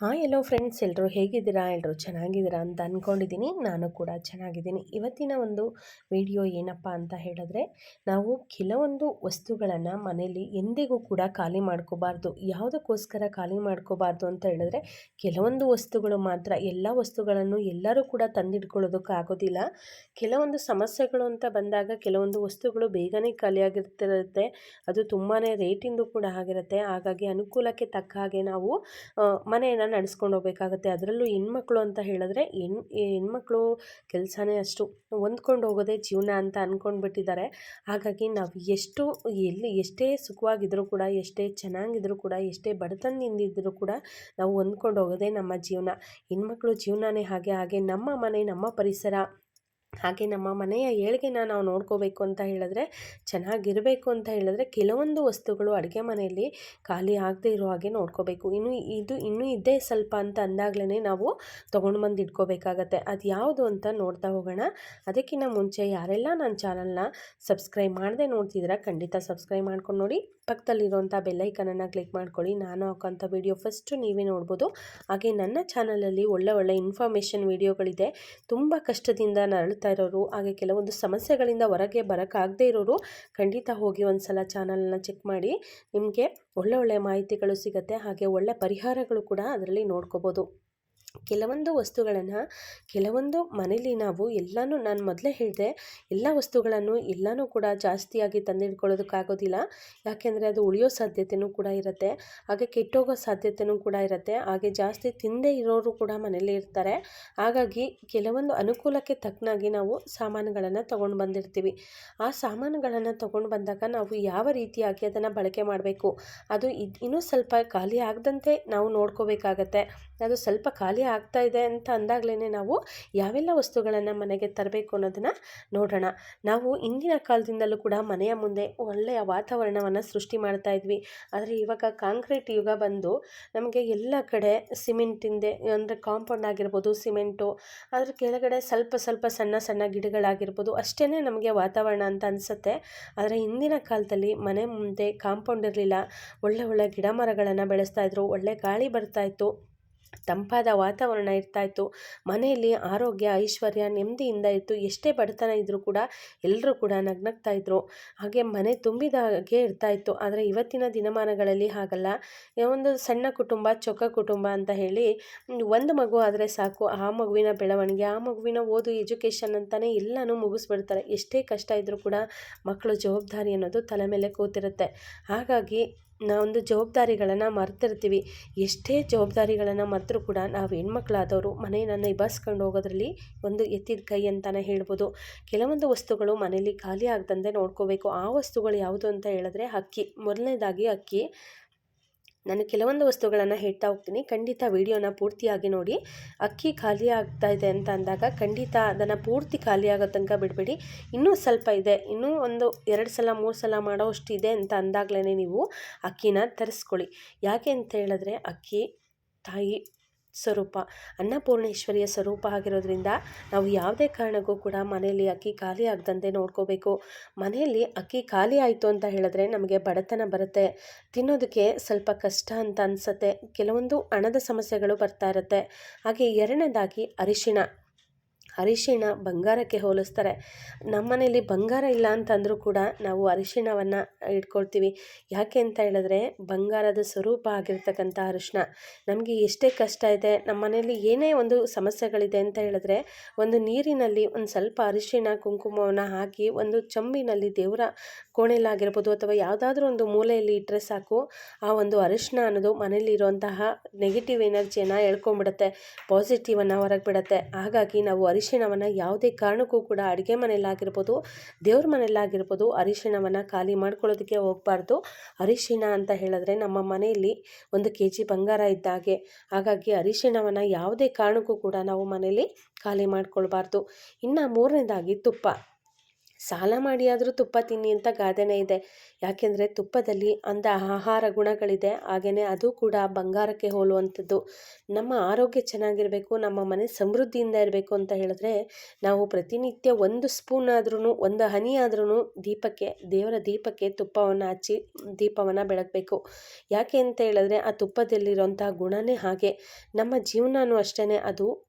ಹಾಂ ಎಲ್ಲೋ ಫ್ರೆಂಡ್ಸ್ ಎಲ್ಲರೂ ಹೇಗಿದ್ದೀರಾ? ಎಲ್ಲರೂ ಚೆನ್ನಾಗಿದ್ದೀರಾ? ಅಂತ ಅಂದ್ಕೊಂಡಿದ್ದೀನಿ ನಾನು ಕೂಡ ಚೆನ್ನಾಗಿದ್ದೀನಿ. ಇವತ್ತಿನ ಒಂದು ವಿಡಿಯೋ ಏನಪ್ಪ ಅಂತ ಹೇಳಿದ್ರೆ, ನಾವು ಕೆಲವೊಂದು ವಸ್ತುಗಳನ್ನು ಮನೆಯಲ್ಲಿ ಎಂದಿಗೂ ಕೂಡ ಖಾಲಿ ಮಾಡ್ಕೋಬಾರ್ದು. ಯಾವುದಕ್ಕೋಸ್ಕರ ಖಾಲಿ ಮಾಡ್ಕೋಬಾರ್ದು ಅಂತ ಹೇಳಿದ್ರೆ, ಕೆಲವೊಂದು ವಸ್ತುಗಳು ಮಾತ್ರ, ಎಲ್ಲ ವಸ್ತುಗಳನ್ನು ಎಲ್ಲರೂ ಕೂಡ ತಂದಿಟ್ಕೊಳ್ಳೋದಕ್ಕಾಗೋದಿಲ್ಲ ಕೆಲವೊಂದು ಸಮಸ್ಯೆಗಳು ಅಂತ ಬಂದಾಗ, ಕೆಲವೊಂದು ವಸ್ತುಗಳು ಬೇಗನೆ ಖಾಲಿಯಾಗಿರ್ತಿರುತ್ತೆ ಅದು ತುಂಬಾ ರೇಟಿಂದು ಕೂಡ ಆಗಿರುತ್ತೆ. ಹಾಗಾಗಿ ಅನುಕೂಲಕ್ಕೆ ತಕ್ಕ ಹಾಗೆ ನಾವು ಮನೆಯನ್ನು ನಡೆಸ್ಕೊಂಡು ಹೋಗಬೇಕಾಗತ್ತೆ. ಅದರಲ್ಲೂ ಹೆಣ್ಮಕ್ಳು ಅಂತ ಹೇಳಿದ್ರೆ ಹೆಣ್, ಹೆಣ್ಮಕ್ಳು ಕೆಲಸನೇ ಅಷ್ಟು ಹೊಂದ್ಕೊಂಡು ಹೋಗೋದೇ ಜೀವನ ಅಂತ ಅಂದ್ಕೊಂಡ್ಬಿಟ್ಟಿದ್ದಾರೆ ಹಾಗಾಗಿ ನಾವು ಎಷ್ಟು, ಎಲ್ಲಿ ಎಷ್ಟೇ ಸುಖವಾಗಿದ್ದರೂ ಕೂಡ, ಎಷ್ಟೇ ಚೆನ್ನಾಗಿದ್ರೂ ಕೂಡ, ಎಷ್ಟೇ ಬಡತನದಿಂದಿದ್ದರೂ ಕೂಡ ನಾವು ಹೊಂದ್ಕೊಂಡು ಹೋಗೋದೇ ನಮ್ಮ ಜೀವನ. ಹೆಣ್ಮಕ್ಳು ಜೀವನನೇ ಹಾಗೆ ಹಾಗೆ ನಮ್ಮ ಮನೆ, ನಮ್ಮ ಪರಿಸರ ಹಾಗೆ ನಮ್ಮ ಮನೆಯ ಏಳಿಗೆನ ನಾವು ನೋಡ್ಕೋಬೇಕು ಅಂತ ಹೇಳಿದ್ರೆ, ಚೆನ್ನಾಗಿರಬೇಕು ಅಂತ ಹೇಳಿದ್ರೆ ಕೆಲವೊಂದು ವಸ್ತುಗಳು ಅಡುಗೆ ಮನೆಯಲ್ಲಿ ಖಾಲಿ ಆಗದೆ ಇರೋ ಹಾಗೆ ನೋಡ್ಕೋಬೇಕು. ಇನ್ನು ಇದು ಇನ್ನೂ ಇದ್ದೇ ಸ್ವಲ್ಪ ಅಂತ ಅಂದಾಗಲೇ ನಾವು ತೊಗೊಂಡು ಬಂದು ಇಟ್ಕೋಬೇಕಾಗತ್ತೆ. ಅದು ಯಾವುದು ಅಂತ ನೋಡ್ತಾ ಹೋಗೋಣ. ಅದಕ್ಕಿಂತ ಮುಂಚೆ ಯಾರೆಲ್ಲ ನನ್ನ ಚಾನಲ್ನ ಸಬ್ಸ್ಕ್ರೈಬ್ ಮಾಡದೆ ನೋಡ್ತಿದ್ದೀರಾ, ಖಂಡಿತ ಸಬ್ಸ್ಕ್ರೈಬ್ ಮಾಡ್ಕೊಂಡು ನೋಡಿ. ಪಕ್ಕದಲ್ಲಿರುವಂಥ ಬೆಲ್ಲೈಕನನ್ನು ಕ್ಲಿಕ್ ಮಾಡ್ಕೊಳ್ಳಿ. ನಾನು ಹಾಕೋಂಥ ವಿಡಿಯೋ ಫಸ್ಟು ನೀವೇ ನೋಡ್ಬೋದು. ಹಾಗೆ ನನ್ನ ಚಾನಲಲ್ಲಿ ಒಳ್ಳೆ ಒಳ್ಳೆ ಇನ್ಫಾರ್ಮೇಷನ್ ವೀಡಿಯೋಗಳಿದೆ. ತುಂಬ ಕಷ್ಟದಿಂದ ನರಳ್ತಾ ಇರೋರು, ಹಾಗೆ ಕೆಲವೊಂದು ಸಮಸ್ಯೆಗಳಿಂದ ಹೊರಗೆ ಬರೋಕ್ಕಾಗದೇ ಇರೋರು, ಖಂಡಿತ ಹೋಗಿ ಒಂದು ಸಲ ಚಾನಲ್ನ ಚೆಕ್ ಮಾಡಿ ನಿಮಗೆ ಒಳ್ಳೆ ಒಳ್ಳೆ ಮಾಹಿತಿಗಳು ಸಿಗುತ್ತೆ, ಹಾಗೆ ಒಳ್ಳೆ ಪರಿಹಾರಗಳು ಕೂಡ ಅದರಲ್ಲಿ ನೋಡ್ಕೋಬೋದು. ಕೆಲವೊಂದು ವಸ್ತುಗಳನ್ನು, ಕೆಲವೊಂದು ಮನೇಲಿ ನಾವು ಎಲ್ಲನೂ ನಾನು ಮೊದಲೇ ಹೇಳಿದೆ, ಎಲ್ಲ ವಸ್ತುಗಳನ್ನು ಎಲ್ಲನೂ ಕೂಡ ಜಾಸ್ತಿಯಾಗಿ ತಂದಿಟ್ಕೊಳ್ಳೋದಕ್ಕಾಗೋದಿಲ್ಲ. ಯಾಕೆಂದರೆ ಅದು ಉಳಿಯೋ ಸಾಧ್ಯತೆಯೂ ಕೂಡ ಇರುತ್ತೆ, ಹಾಗೆ ಕೆಟ್ಟೋಗೋ ಸಾಧ್ಯತೆಯೂ ಕೂಡ ಇರುತ್ತೆ, ಹಾಗೆ ಜಾಸ್ತಿ ತಿಂದೇ ಇರೋರು ಕೂಡ ಮನೇಲಿ ಇರ್ತಾರೆ. ಹಾಗಾಗಿ ಕೆಲವೊಂದು ಅನುಕೂಲಕ್ಕೆ ತಕ್ಕನಾಗಿ ನಾವು ಸಾಮಾನುಗಳನ್ನು ತೊಗೊಂಡು ಬಂದಿರ್ತೀವಿ. ಆ ಸಾಮಾನುಗಳನ್ನು ತೊಗೊಂಡು ಬಂದಾಗ ನಾವು ಯಾವ ರೀತಿಯಾಗಿ ಅದನ್ನು ಬಳಕೆ ಮಾಡಬೇಕು? ಅದು ಇನ್ನೂ ಸ್ವಲ್ಪ ಖಾಲಿ ಆಗದಂತೆ ನಾವು ನೋಡ್ಕೋಬೇಕಾಗತ್ತೆ. ಅದು ಸ್ವಲ್ಪ ಖಾಲಿ ಆಗ್ತಾ ಇದೆ ಅಂತ ಅಂದಾಗಲೇ ನಾವು ಯಾವೆಲ್ಲ ವಸ್ತುಗಳನ್ನು ಮನೆಗೆ ತರಬೇಕು ಅನ್ನೋದನ್ನು ನೋಡೋಣ. ನಾವು ಇಂದಿನ ಕಾಲದಿಂದಲೂ ಕೂಡ ಮನೆಯ ಮುಂದೆ ಒಳ್ಳೆಯ ವಾತಾವರಣವನ್ನು ಸೃಷ್ಟಿ ಮಾಡ್ತಾ ಇದ್ವಿ. ಆದರೆ ಇವಾಗ ಕಾಂಕ್ರೀಟ್ ಯುಗ ಬಂದು ನಮಗೆ ಎಲ್ಲ ಕಡೆ ಸಿಮೆಂಟಿಂದೆ ಅಂದರೆ ಕಾಂಪೌಂಡ್ ಆಗಿರ್ಬೋದು, ಸಿಮೆಂಟು ಅದ್ರ ಕೆಳಗಡೆ ಸ್ವಲ್ಪ ಸ್ವಲ್ಪ ಸಣ್ಣ ಸಣ್ಣ ಗಿಡಗಳಾಗಿರ್ಬೋದು ಅಷ್ಟೇ ನಮಗೆ ವಾತಾವರಣ ಅಂತ ಅನಿಸುತ್ತೆ. ಆದರೆ ಹಿಂದಿನ ಕಾಲದಲ್ಲಿ ಮನೆ ಮುಂದೆ ಕಾಂಪೌಂಡ್ ಇರಲಿಲ್ಲ. ಒಳ್ಳೆ ಒಳ್ಳೆ ಗಿಡ ಮರಗಳನ್ನು ಬೆಳೆಸ್ತಾ ಇದ್ರು, ಒಳ್ಳೆ ಗಾಳಿ ಬರ್ತಾಯಿತ್ತು ತಂಪಾದ ವಾತಾವರಣ ಇರ್ತಾಯಿತ್ತು ಮನೆಯಲ್ಲಿ ಆರೋಗ್ಯ, ಐಶ್ವರ್ಯ ನೆಮ್ಮದಿಯಿಂದ ಇತ್ತು. ಎಷ್ಟೇ ಬಡತನ ಇದ್ದರೂ ಕೂಡ ಎಲ್ಲರೂ ಕೂಡ ನಗ್ನಗ್ತಾ ಇದ್ದರು ಹಾಗೆ ಮನೆ ತುಂಬಿದ ಹಾಗೆ ಇರ್ತಾಯಿತ್ತು ಆದರೆ ಇವತ್ತಿನ ದಿನಮಾನಗಳಲ್ಲಿ ಹಾಗಲ್ಲ. ಒಂದು ಸಣ್ಣ ಕುಟುಂಬ, ಚೊಕ್ಕ ಕುಟುಂಬ ಅಂತ ಹೇಳಿ ಒಂದು ಮಗು ಆದರೆ ಸಾಕು. ಆ ಮಗುವಿನ ಬೆಳವಣಿಗೆ, ಆ ಮಗುವಿನ ಓದು, ಎಜುಕೇಷನ್ ಅಂತಲೇ ಎಲ್ಲನೂ ಮುಗಿಸ್ಬಿಡ್ತಾರೆ. ಎಷ್ಟೇ ಕಷ್ಟ ಇದ್ದರೂ ಕೂಡ ಮಕ್ಕಳು ಜವಾಬ್ದಾರಿ ಅನ್ನೋದು ತಲೆ ಮೇಲೆ ಕೂತಿರುತ್ತೆ. ಹಾಗಾಗಿ ನಾವೊಂದು ಜವಾಬ್ದಾರಿಗಳನ್ನು ಮರ್ತಿರ್ತೀವಿ. ಎಷ್ಟೇ ಜವಾಬ್ದಾರಿಗಳನ್ನು ಮರೆತರೂ ಕೂಡ ನಾವು ಹೆಣ್ಮಕ್ಳಾದವರು ಮನೆಯನ್ನು ನಿಭಾಯಿಸ್ಕೊಂಡು ಹೋಗೋದ್ರಲ್ಲಿ ಒಂದು ಎತ್ತಿದ ಕೈ ಅಂತಲೇ ಹೇಳ್ಬೋದು. ಕೆಲವೊಂದು ವಸ್ತುಗಳು ಮನೇಲಿ ಖಾಲಿ ಆಗದಂತೆ ನೋಡ್ಕೋಬೇಕು. ಆ ವಸ್ತುಗಳು ಯಾವುದು ಅಂತ ಹೇಳಿದ್ರೆ ಅಕ್ಕಿ. ಮೊದಲನೇದಾಗಿ ಅಕ್ಕಿ. ನಾನು ಕೆಲವೊಂದು ವಸ್ತುಗಳನ್ನು ಹೇಳ್ತಾ ಹೋಗ್ತೀನಿ. ಖಂಡಿತ ವಿಡಿಯೋನ ಪೂರ್ತಿಯಾಗಿ ನೋಡಿ. ಅಕ್ಕಿ ಖಾಲಿ ಆಗ್ತಾ ಇದೆ ಅಂತ ಅಂದಾಗ ಖಂಡಿತ ಅದನ್ನು ಪೂರ್ತಿ ಖಾಲಿ ಆಗೋ ತನಕ ಬಿಡಬೇಡಿ. ಇನ್ನೂ ಸ್ವಲ್ಪ ಇದೆ. ಇನ್ನೂ ಒಂದು ಎರಡು ಸಲ, ಮೂರು ಸಲ ಮಾಡೋ ಇದೆ ಅಂತ ಅಂದಾಗಲೇ ನೀವು ಅಕ್ಕಿನ ತರಿಸ್ಕೊಳ್ಳಿ. ಯಾಕೆ ಅಂತ ಹೇಳಿದ್ರೆ ಅಕ್ಕಿ ತಾಯಿ ಸ್ವರೂಪ, ಅನ್ನಪೂರ್ಣೇಶ್ವರಿಯ ಸ್ವರೂಪ ಆಗಿರೋದ್ರಿಂದ ನಾವು ಯಾವುದೇ ಕಾರಣಕ್ಕೂ ಕೂಡ ಮನೆಯಲ್ಲಿ ಅಕ್ಕಿ ಖಾಲಿ ಆಗದಂತೆ ನೋಡ್ಕೋಬೇಕು. ಮನೆಯಲ್ಲಿ ಅಕ್ಕಿ ಖಾಲಿ ಆಯಿತು ಅಂತ ಹೇಳಿದ್ರೆ ನಮಗೆ ಬಡತನ ಬರುತ್ತೆ. ತಿನ್ನೋದಕ್ಕೆ ಸ್ವಲ್ಪ ಕಷ್ಟ ಅಂತ ಅನಿಸುತ್ತೆ. ಕೆಲವೊಂದು ಹಣದ ಸಮಸ್ಯೆಗಳು ಬರ್ತಾ ಇರುತ್ತೆ. ಹಾಗೆ ಎರಡನೇದಾಗಿ ಅರಿಶಿಣ. ಅರಿಶಿಣ ಬಂಗಾರಕ್ಕೆ ಹೋಲಿಸ್ತಾರೆ. ನಮ್ಮನೇಲಿ ಬಂಗಾರ ಇಲ್ಲ ಅಂತಂದರೂ ಕೂಡ ನಾವು ಅರಿಶಿಣವನ್ನು ಇಟ್ಕೊಳ್ತೀವಿ. ಯಾಕೆ ಅಂತ ಹೇಳಿದ್ರೆ ಬಂಗಾರದ ಸ್ವರೂಪ ಆಗಿರ್ತಕ್ಕಂಥ ಅರಿಶಿಣ. ನಮಗೆ ಎಷ್ಟೇ ಕಷ್ಟ ಇದೆ ನಮ್ಮ ಮನೆಯಲ್ಲಿ ಏನೇ ಒಂದು ಸಮಸ್ಯೆಗಳಿದೆ ಅಂತ ಹೇಳಿದ್ರೆ ಒಂದು ನೀರಿನಲ್ಲಿ ಒಂದು ಸ್ವಲ್ಪ ಅರಿಶಿಣ, ಕುಂಕುಮವನ್ನು ಹಾಕಿ ಒಂದು ಚಂಬಿನಲ್ಲಿ ದೇವರ ಕೋಣೆಲಾಗಿರ್ಬೋದು ಅಥವಾ ಯಾವುದಾದ್ರೂ ಒಂದು ಮೂಲೆಯಲ್ಲಿ ಇಟ್ಟರೆ ಸಾಕು, ಆ ಒಂದು ಅರಿಶಿಣ ಅನ್ನೋದು ಮನೇಲಿರುವಂತಹ ನೆಗೆಟಿವ್ ಎನರ್ಜಿಯನ್ನು ಎಳ್ಕೊಂಡ್ಬಿಡುತ್ತೆ ಪಾಸಿಟಿವನ್ನು ಹೊರಗೆ ಬಿಡುತ್ತೆ ಹಾಗಾಗಿ ನಾವು ಅರಿಶಿಣವನ್ನು ಯಾವುದೇ ಕಾರಣಕ್ಕೂ ಕೂಡ ಅಡುಗೆ ಮನೆಯಲ್ಲಾಗಿರ್ಬೋದು, ದೇವ್ರ ಮನೆಯಲ್ಲಾಗಿರ್ಬೋದು ಅರಿಶಿಣವನ್ನು ಖಾಲಿ ಮಾಡ್ಕೊಳ್ಳೋದಕ್ಕೆ ಹೋಗಬಾರ್ದು. ಅರಿಶಿಣ ಅಂತ ಹೇಳಿದ್ರೆ ನಮ್ಮ ಮನೆಯಲ್ಲಿ ಒಂದು ಕೆ ಜಿ ಬಂಗಾರ ಇದ್ದಾಗೆ ಹಾಗಾಗಿ ಅರಿಶಿಣವನ್ನು ಯಾವುದೇ ಕಾರಣಕ್ಕೂ ಕೂಡ ನಾವು ಮನೆಯಲ್ಲಿ ಖಾಲಿ ಮಾಡ್ಕೊಳ್ಬಾರ್ದು. ಇನ್ನು ಮೂರನೇದಾಗಿ ತುಪ್ಪ. ಸಾಲ ಮಾಡಿ ಆದರೂ ತುಪ್ಪ ತಿನ್ನಿ ಅಂತ ಗಾದೆನೇ ಇದೆ. ಯಾಕೆಂದರೆ ತುಪ್ಪದಲ್ಲಿ ಅಂದ ಆಹಾರ ಗುಣಗಳಿದೆ. ಹಾಗೆಯೇ ಅದು ಕೂಡ ಬಂಗಾರಕ್ಕೆ ಹೋಲುವಂಥದ್ದು. ನಮ್ಮ ಆರೋಗ್ಯ ಚೆನ್ನಾಗಿರಬೇಕು, ನಮ್ಮ ಮನೆ ಸಮೃದ್ಧಿಯಿಂದ ಇರಬೇಕು ಅಂತ ಹೇಳಿದ್ರೆ ನಾವು ಪ್ರತಿನಿತ್ಯ ಒಂದು ಸ್ಪೂನ್ ಆದ್ರೂ ಒಂದು ಹನಿ ಆದ್ರೂ ದೀಪಕ್ಕೆ, ದೇವರ ದೀಪಕ್ಕೆ ತುಪ್ಪವನ್ನು ಹಚ್ಚಿ ದೀಪವನ್ನು ಬೆಳಗಬೇಕು ಯಾಕೆ ಅಂತ ಹೇಳಿದ್ರೆ ಆ ತುಪ್ಪದಲ್ಲಿರೋಂಥ ಗುಣನೇ ಹಾಗೆ. ನಮ್ಮ ಜೀವನವೂ ಅಷ್ಟೇ ಅದು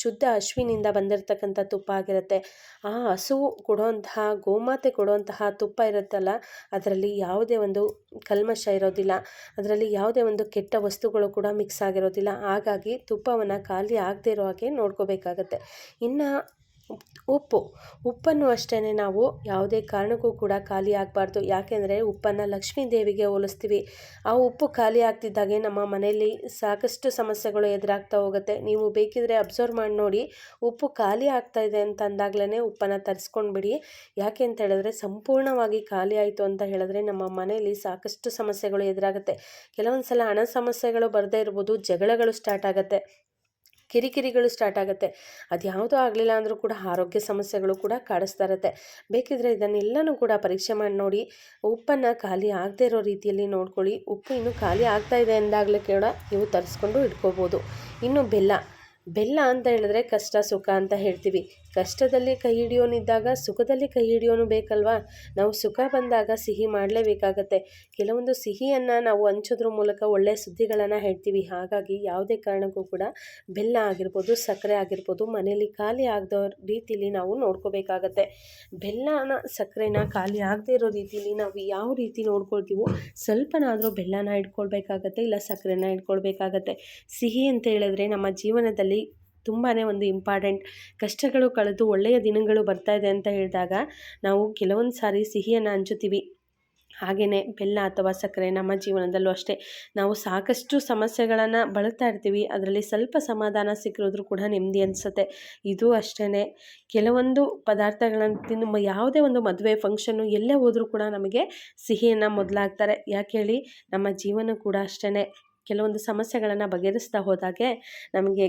ಶುದ್ಧ ಅಶ್ವಿನಿಂದ ಬಂದಿರತಕ್ಕಂಥ ತುಪ್ಪ ಆಗಿರುತ್ತೆ. ಆ ಹಸು ಕೊಡುವಂತಹ ಗೋಮಾತೆ ಕೊಡುವಂತಹ ತುಪ್ಪ ಇರುತ್ತಲ್ಲ, ಅದರಲ್ಲಿ ಯಾವುದೇ ಒಂದು ಕಲ್ಮಶ ಇರೋದಿಲ್ಲ. ಅದರಲ್ಲಿ ಯಾವುದೇ ಒಂದು ಕೆಟ್ಟ ವಸ್ತುಗಳು ಕೂಡ ಮಿಕ್ಸ್ ಆಗಿರೋದಿಲ್ಲ. ಹಾಗಾಗಿ ತುಪ್ಪವನ್ನು ಖಾಲಿ ಆಗದೇ ಇರೋ ಹಾಗೆ ನೋಡ್ಕೋಬೇಕಾಗತ್ತೆ. ಇನ್ನು ಉಪ್ಪು. ಉಪ್ಪನ್ನು ಅಷ್ಟೇ ನಾವು ಯಾವುದೇ ಕಾರಣಕ್ಕೂ ಕೂಡ ಖಾಲಿ ಆಗಬಾರ್ದು. ಯಾಕೆಂದರೆ ಉಪ್ಪನ್ನು ಲಕ್ಷ್ಮೀ ದೇವಿಗೆ ಹೋಲಿಸ್ತೀವಿ. ಆ ಉಪ್ಪು ಖಾಲಿ ಆಗ್ತಿದ್ದಾಗೆ ನಮ್ಮ ಮನೆಯಲ್ಲಿ ಸಾಕಷ್ಟು ಸಮಸ್ಯೆಗಳು ಎದುರಾಗ್ತಾ ಹೋಗುತ್ತೆ. ನೀವು ಬೇಕಿದ್ರೆ ಅಬ್ಸರ್ವ್ ಮಾಡಿ ನೋಡಿ. ಉಪ್ಪು ಖಾಲಿ ಆಗ್ತಾ ಇದೆ ಅಂತ ಅಂದಾಗಲೇ ಉಪ್ಪನ್ನು ತರಿಸ್ಕೊಂಡ್ಬಿಡಿ. ಯಾಕೆ ಅಂತ ಹೇಳಿದ್ರೆ ಸಂಪೂರ್ಣವಾಗಿ ಖಾಲಿ ಆಯಿತು ಅಂತ ಹೇಳಿದ್ರೆ ನಮ್ಮ ಮನೆಯಲ್ಲಿ ಸಾಕಷ್ಟು ಸಮಸ್ಯೆಗಳು ಎದುರಾಗುತ್ತೆ. ಕೆಲವೊಂದು ಸಲ ಹಣ ಸಮಸ್ಯೆಗಳು ಬರದೇ ಇರ್ಬೋದು, ಜಗಳಗಳು ಸ್ಟಾರ್ಟ್ ಆಗುತ್ತೆ. ಕಿರಿಕಿರಿಗಳು ಸ್ಟಾರ್ಟ್ ಆಗುತ್ತೆ. ಅದು ಯಾವುದೂ ಆಗಲಿಲ್ಲ ಅಂದರೂ ಕೂಡ ಆರೋಗ್ಯ ಸಮಸ್ಯೆಗಳು ಕೂಡ ಕಾಡಿಸ್ತಾ ಇರುತ್ತೆ. ಬೇಕಿದ್ರೆ ಇದನ್ನೆಲ್ಲನೂ ಕೂಡ ಪರೀಕ್ಷೆ ಮಾಡಿ ನೋಡಿ, ಉಪ್ಪನ್ನು ಖಾಲಿ ಆಗದೇ ಇರೋ ರೀತಿಯಲ್ಲಿ ನೋಡ್ಕೊಳ್ಳಿ. ಉಪ್ಪು ಇನ್ನೂ ಖಾಲಿ ಆಗ್ತಾ ಇದೆ ಎಂದಾಗಲೇ ಕೂಡ ನೀವು ತರಿಸ್ಕೊಂಡು ಇಟ್ಕೋಬೋದು. ಇನ್ನು ಬೆಲ್ಲ ಬೆಲ್ಲ ಅಂತ ಹೇಳಿದ್ರೆ ಕಷ್ಟ ಸುಖ ಅಂತ ಹೇಳ್ತೀವಿ. ಕಷ್ಟದಲ್ಲಿ ಕೈ ಹಿಡಿಯೋನಿದ್ದಾಗ ಸುಖದಲ್ಲಿ ಕೈ ಹಿಡಿಯೋನು ಬೇಕಲ್ವಾ? ನಾವು ಸುಖ ಬಂದಾಗ ಸಿಹಿ ಮಾಡಲೇಬೇಕಾಗತ್ತೆ. ಕೆಲವೊಂದು ಸಿಹಿಯನ್ನು ನಾವು ಹಂಚೋದ್ರ ಮೂಲಕ ಒಳ್ಳೆಯ ಸುದ್ದಿಗಳನ್ನು ಹೇಳ್ತೀವಿ. ಹಾಗಾಗಿ ಯಾವುದೇ ಕಾರಣಕ್ಕೂ ಕೂಡ ಬೆಲ್ಲ ಆಗಿರ್ಬೋದು, ಸಕ್ಕರೆ ಆಗಿರ್ಬೋದು, ಮನೆಯಲ್ಲಿ ಖಾಲಿ ಆಗದೋ ರೀತಿಯಲ್ಲಿ ನಾವು ನೋಡ್ಕೋಬೇಕಾಗತ್ತೆ. ಬೆಲ್ಲನ, ಸಕ್ಕರೆನ ಖಾಲಿ ಆಗದೆ ಇರೋ ರೀತಿಯಲ್ಲಿ ನಾವು ಯಾವ ರೀತಿ ನೋಡ್ಕೊಳ್ತೀವೋ ಸ್ವಲ್ಪನಾದರೂ ಬೆಲ್ಲನ ಇಟ್ಕೊಳ್ಬೇಕಾಗತ್ತೆ ಇಲ್ಲ ಸಕ್ಕರೆನ ಇಟ್ಕೊಳ್ಬೇಕಾಗತ್ತೆ. ಸಿಹಿ ಅಂತ ಹೇಳಿದ್ರೆ ನಮ್ಮ ಜೀವನದಲ್ಲಿ ತುಂಬಾ ಒಂದು ಇಂಪಾರ್ಟೆಂಟ್ ಕಷ್ಟಗಳು ಕಳೆದು ಒಳ್ಳೆಯ ದಿನಗಳು ಬರ್ತಾ ಇದೆ ಅಂತ ಹೇಳಿದಾಗ ನಾವು ಕೆಲವೊಂದು ಸಾರಿ ಸಿಹಿಯನ್ನು ಹಂಚುತ್ತೀವಿ. ಹಾಗೆಯೇ ಬೆಲ್ಲ ಅಥವಾ ಸಕ್ಕರೆ ನಮ್ಮ ಜೀವನದಲ್ಲೂ ಅಷ್ಟೇ. ನಾವು ಸಾಕಷ್ಟು ಸಮಸ್ಯೆಗಳನ್ನು ಬಳಲ್ತಾ ಇರ್ತೀವಿ. ಅದರಲ್ಲಿ ಸ್ವಲ್ಪ ಸಮಾಧಾನ ಸಿಕ್ಕಿರೋದ್ರೂ ಕೂಡ ನೆಮ್ಮದಿ ಅನಿಸುತ್ತೆ. ಇದು ಅಷ್ಟೇ ಕೆಲವೊಂದು ಪದಾರ್ಥಗಳನ್ನು ತಿನ್ನು ಯಾವುದೇ ಒಂದು ಮದುವೆ ಫಂಕ್ಷನ್ನು ಎಲ್ಲೇ ಹೋದರೂ ಕೂಡ ನಮಗೆ ಸಿಹಿಯನ್ನು ಮೊದಲಾಗ್ತಾರೆ. ಯಾಕೆ ಹೇಳಿ ನಮ್ಮ ಜೀವನ ಕೂಡ ಅಷ್ಟೇ ಕೆಲವೊಂದು ಸಮಸ್ಯೆಗಳನ್ನು ಬಗೆಹರಿಸ್ತಾ ಹೋದಾಗೆ ನಮಗೆ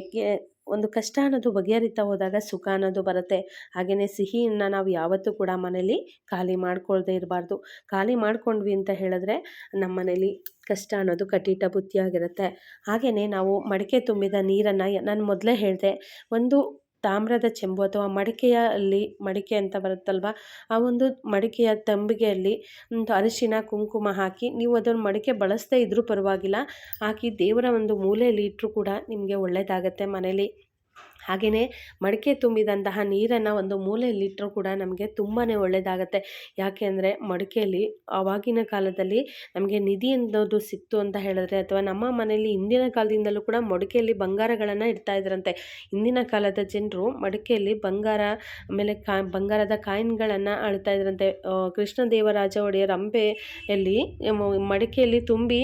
ಒಂದು ಕಷ್ಟ ಅನ್ನೋದು ಬಗೆಹರಿತಾ ಹೋದಾಗ ಸುಖ ಅನ್ನೋದು ಬರುತ್ತೆ. ಹಾಗೆಯೇ ಸಿಹಿಯನ್ನು ನಾವು ಯಾವತ್ತೂ ಕೂಡ ಮನೇಲಿ ಖಾಲಿ ಮಾಡ್ಕೊಳ್ದೇ ಇರಬಾರ್ದು. ಖಾಲಿ ಮಾಡ್ಕೊಂಡ್ವಿ ಅಂತ ಹೇಳಿದ್ರೆ ನಮ್ಮ ಮನೇಲಿ ಕಷ್ಟ ಅನ್ನೋದು ಕಟೀಟ ಬುತ್ತಿಯಾಗಿರುತ್ತೆ ಹಾಗೆಯೇ ನಾವು ಮಡಿಕೆ ತುಂಬಿದ ನೀರನ್ನು ನಾನು ಮೊದಲೇ ಹೇಳಿದೆ, ಒಂದು ತಾಮ್ರದ ಚೆಂಬು ಅಥವಾ ಮಡಿಕೆಯಲ್ಲಿ, ಮಡಿಕೆ ಅಂತ ಬರುತ್ತಲ್ವ? ಆ ಒಂದು ಮಡಿಕೆಯ ತಂಬಿಗೆಯಲ್ಲಿ ಒಂದು ಅರಿಶಿನ, ಕುಂಕುಮ ಹಾಕಿ ನೀವು ಅದನ್ನು ಮಡಿಕೆ ಬಳಸದೇ ಇದ್ದರೂ ಪರವಾಗಿಲ್ಲ. ಹಾಕಿ ದೇವರ ಒಂದು ಮೂಲೆಯಲ್ಲಿ ಇಟ್ಟರೂ ಕೂಡ ನಿಮಗೆ ಒಳ್ಳೆಯದಾಗತ್ತೆ ಮನೇಲಿ. ಹಾಗೆಯೇ ಮಡಿಕೆ ತುಂಬಿದಂತಹ ನೀರನ್ನು ಒಂದು ಮೂಲೆಯಲ್ಲಿಟ್ಟರೂ ಕೂಡ ನಮಗೆ ತುಂಬಾ ಒಳ್ಳೆಯದಾಗತ್ತೆ ಯಾಕೆ ಅಂದರೆ ಮಡಿಕೆಯಲ್ಲಿ ಆವಾಗಿನ ಕಾಲದಲ್ಲಿ ನಮಗೆ ನಿಧಿ ಅನ್ನೋದು ಸಿಕ್ತು ಅಂತ ಹೇಳಿದ್ರೆ ಅಥವಾ ನಮ್ಮ ಮನೆಯಲ್ಲಿ ಹಿಂದಿನ ಕಾಲದಿಂದಲೂ ಕೂಡ ಮಡಿಕೆಯಲ್ಲಿ ಬಂಗಾರಗಳನ್ನು ಇಡ್ತಾ ಇದ್ರಂತೆ. ಹಿಂದಿನ ಕಾಲದ ಜನರು ಮಡಿಕೆಯಲ್ಲಿ ಬಂಗಾರ ಆಮೇಲೆ ಬಂಗಾರದ ಕಾಯಿನ್ಗಳನ್ನು ಅಳ್ತಾ ಇದ್ರಂತೆ. ಕೃಷ್ಣದೇವರಾಜ ಒಡೆಯರ್ ಅಂಬೆಯಲ್ಲಿ ಮಡಿಕೆಯಲ್ಲಿ ತುಂಬಿ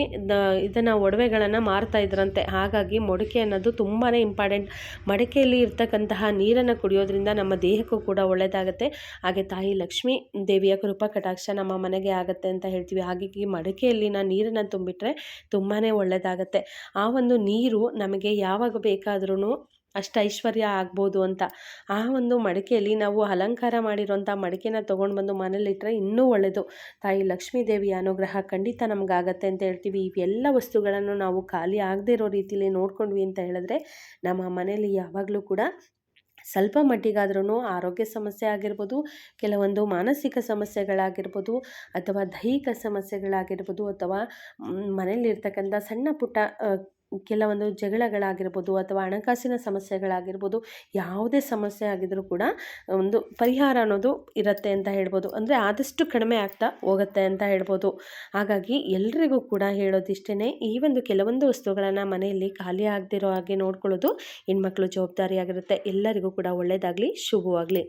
ಇದನ್ನು ಒಡವೆಗಳನ್ನು ಮಾರ್ತಾ ಇದ್ರಂತೆ. ಹಾಗಾಗಿ ಮಡಿಕೆ ಅನ್ನೋದು ತುಂಬಾ ಇಂಪಾರ್ಟೆಂಟ್ ಮಡಿಕೆಯಲ್ಲಿ ಇರ್ತಕ್ಕಂತಹ ನೀರನ್ನು ಕುಡಿಯೋದ್ರಿಂದ ನಮ್ಮ ದೇಹಕ್ಕೂ ಕೂಡ ಒಳ್ಳೆಯದಾಗುತ್ತೆ ಹಾಗೆ ತಾಯಿ ಲಕ್ಷ್ಮೀ ದೇವಿಯ ಕೃಪಾ ಕಟಾಕ್ಷ ನಮ್ಮ ಮನೆಗೆ ಆಗುತ್ತೆ ಅಂತ ಹೇಳ್ತೀವಿ. ಹಾಗಾಗಿ ಮಡಿಕೆಯಲ್ಲಿನ ನೀರನ್ನು ತುಂಬಿಟ್ರೆ ತುಂಬಾ ಒಳ್ಳೆಯದಾಗತ್ತೆ ಆ ಒಂದು ನೀರು ನಮಗೆ ಯಾವಾಗ ಬೇಕಾದ್ರೂ ಅಷ್ಟು ಐಶ್ವರ್ಯ ಆಗ್ಬೋದು ಅಂತ. ಆ ಒಂದು ಮಡಿಕೆಯಲ್ಲಿ ನಾವು ಅಲಂಕಾರ ಮಾಡಿರೋಂಥ ಮಡಿಕೆನ ತೊಗೊಂಡು ಬಂದು ಮನೇಲಿಟ್ಟರೆ ಇನ್ನೂ ಒಳ್ಳೆಯದು ತಾಯಿ ಲಕ್ಷ್ಮೀ ದೇವಿಯ ಅನುಗ್ರಹ ಖಂಡಿತ ನಮಗಾಗತ್ತೆ ಅಂತ ಹೇಳ್ತೀವಿ. ಇವೆಲ್ಲ ವಸ್ತುಗಳನ್ನು ನಾವು ಖಾಲಿ ಆಗದೇ ಇರೋ ರೀತಿಯಲ್ಲಿ ನೋಡ್ಕೊಂಡ್ವಿ ಅಂತ ಹೇಳಿದ್ರೆ ನಮ್ಮ ಮನೇಲಿ ಯಾವಾಗಲೂ ಕೂಡ ಸ್ವಲ್ಪ ಮಟ್ಟಿಗಾದ್ರೂ ಆರೋಗ್ಯ ಸಮಸ್ಯೆ ಆಗಿರ್ಬೋದು, ಕೆಲವೊಂದು ಮಾನಸಿಕ ಸಮಸ್ಯೆಗಳಾಗಿರ್ಬೋದು ಅಥವಾ ದೈಹಿಕ ಸಮಸ್ಯೆಗಳಾಗಿರ್ಬೋದು ಅಥವಾ ಮನೆಯಲ್ಲಿರ್ತಕ್ಕಂಥ ಸಣ್ಣ ಪುಟ್ಟ ಕೆಲವೊಂದು ಜಗಳಗಳಾಗಿರ್ಬೋದು ಅಥವಾ ಹಣಕಾಸಿನ ಸಮಸ್ಯೆಗಳಾಗಿರ್ಬೋದು, ಯಾವುದೇ ಸಮಸ್ಯೆ ಆಗಿದ್ರೂ ಕೂಡ ಒಂದು ಪರಿಹಾರ ಅನ್ನೋದು ಇರುತ್ತೆ ಅಂತ ಹೇಳ್ಬೋದು. ಅಂದರೆ ಆದಷ್ಟು ಕಡಿಮೆ ಆಗ್ತಾ ಹೋಗುತ್ತೆ ಅಂತ ಹೇಳ್ಬೋದು. ಹಾಗಾಗಿ ಎಲ್ರಿಗೂ ಕೂಡ ಹೇಳೋದಿಷ್ಟೇ ಈ ಒಂದು ಕೆಲವೊಂದು ವಸ್ತುಗಳನ್ನು ಮನೆಯಲ್ಲಿ ಖಾಲಿ ಆಗದಿರೋ ಹಾಗೆ ನೋಡ್ಕೊಳ್ಳೋದು ಹೆಣ್ಮಕ್ಳು ಜವಾಬ್ದಾರಿಯಾಗಿರುತ್ತೆ. ಎಲ್ಲರಿಗೂ ಕೂಡ ಒಳ್ಳೆಯದಾಗಲಿ ಶುಭವಾಗಲಿ.